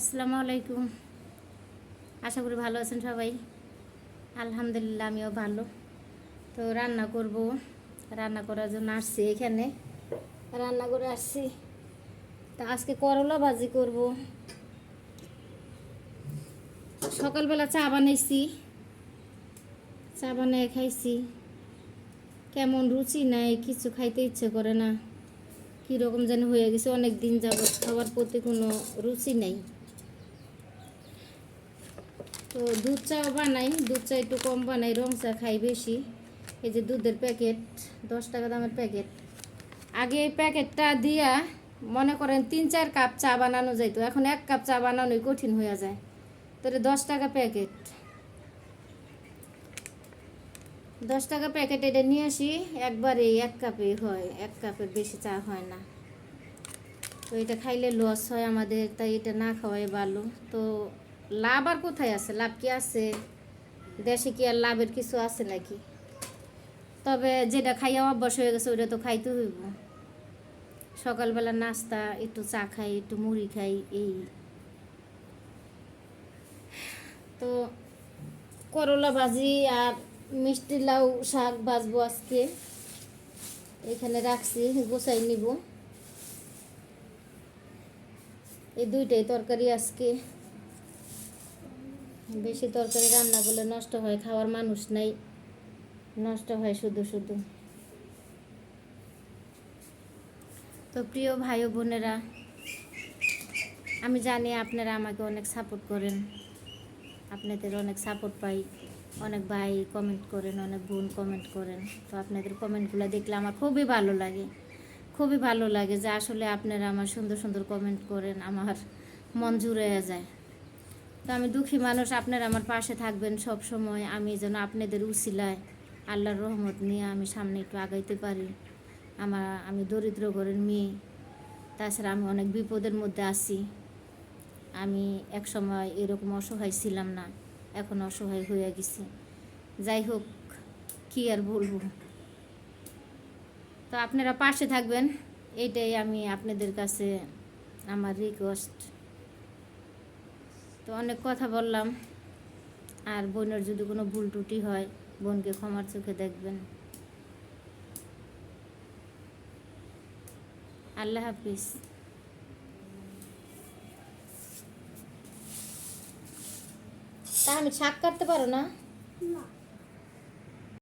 আসসালামু আলাইকুম। আশা করি ভালো আছেন সবাই। আলহামদুলিল্লাহ, আমিও ভালো। তো রান্না করব। রান্না করার জন্য আসছি এখানে। রান্না করে আসছি। তা আজকে করলা ভাজি করব। সকালবেলা চা বানাইছি। চা বানিয়ে খাইছি। কেমন রুচি নাই, কিছু খাইতে ইচ্ছে করে না। কীরকম যেন হয়ে গেছে অনেক দিন যাবৎ খাবার প্রতি কোনো রুচি নেই। তো দুধ চাও বানাই, দুধ চা একটু কম বানাই, রং চা খাই বেশি। এই যে দুধের প্যাকেট, দশ টাকা দামের প্যাকেট। আগে এই প্যাকেটটা দিয়া মনে করেন তিন চার কাপ চা বানানো যাইতো, এখন এক কাপ চা বানানোই কঠিন হয়ে যায়। তাহলে দশ টাকা প্যাকেট। দশ টাকা প্যাকেট এটা নিয়ে আসি, একবারে এক কাপে হয়, এক কাপের বেশি চা হয় না। তো এটা খাইলে লস হয় আমাদের, তাই এটা না খাওয়াই ভালো। তো লাভ আর কোথায় আছে? লাভ কি আছে? দেশে কি আর লাভের কিছু আছে নাকি? তবে যেটা খাইয়া অভ্যাস হয়ে গেছে ওটা তো খাইতে হইব। সকালবেলা নাস্তা, একটু চা খাই, একটু মুড়ি খাই, এই। তো করলা ভাজি আর মিষ্টি লাউ শাক ভাজবো আজকে। এখানে রাখছি, গোছাই নিব। এই দুইটাই তরকারি আজকে। বেশি তরকারি রান্না করলে নষ্ট হয়, খাওয়ার মানুষ নাই। নষ্ট হয় শুধু শুধু। তো প্রিয় ভাই বোনেরা, আমি জানি আপনারা আমাকে অনেক সাপোর্ট করেন। আপনাদের অনেক সাপোর্ট পাই। অনেক ভাই কমেন্ট করেন, অনেক বোন কমেন্ট করেন। তো আপনাদের কমেন্টগুলো দেখলে আমার খুবই ভালো লাগে। খুবই ভালো লাগে যে আসলে আপনারা আমার সুন্দর সুন্দর কমেন্ট করেন, আমার মন জুড়ে যায়। তো আমি দুঃখী মানুষ, আপনারা আমার পাশে থাকবেন সব সময়। আমি যেন আপনাদের উসিলায় আল্লাহর রহমত নিয়ে আমি সামনে একটু আগাইতে পারি। আমার, আমি দরিদ্র ঘরের মেয়ে, তাছাড়া আমি অনেক বিপদের মধ্যে আছি। আমি এক সময় এরকম অসহায় ছিলাম না, এখন অসহায় হয়ে গেছি। যাই হোক, কি আর বলব? তো আপনারা পাশে থাকবেন, এটাই আমি আপনাদের কাছে আমার রিকোয়েস্ট তো অনেক কথা বললাম। আর বোনের যদি কোনো ভুল টুটি হয়, বোনকে ক্ষমার চোখে দেখবেন। আল্লাহ হাফিজ। তা আমি শাক কাটতে পারো না।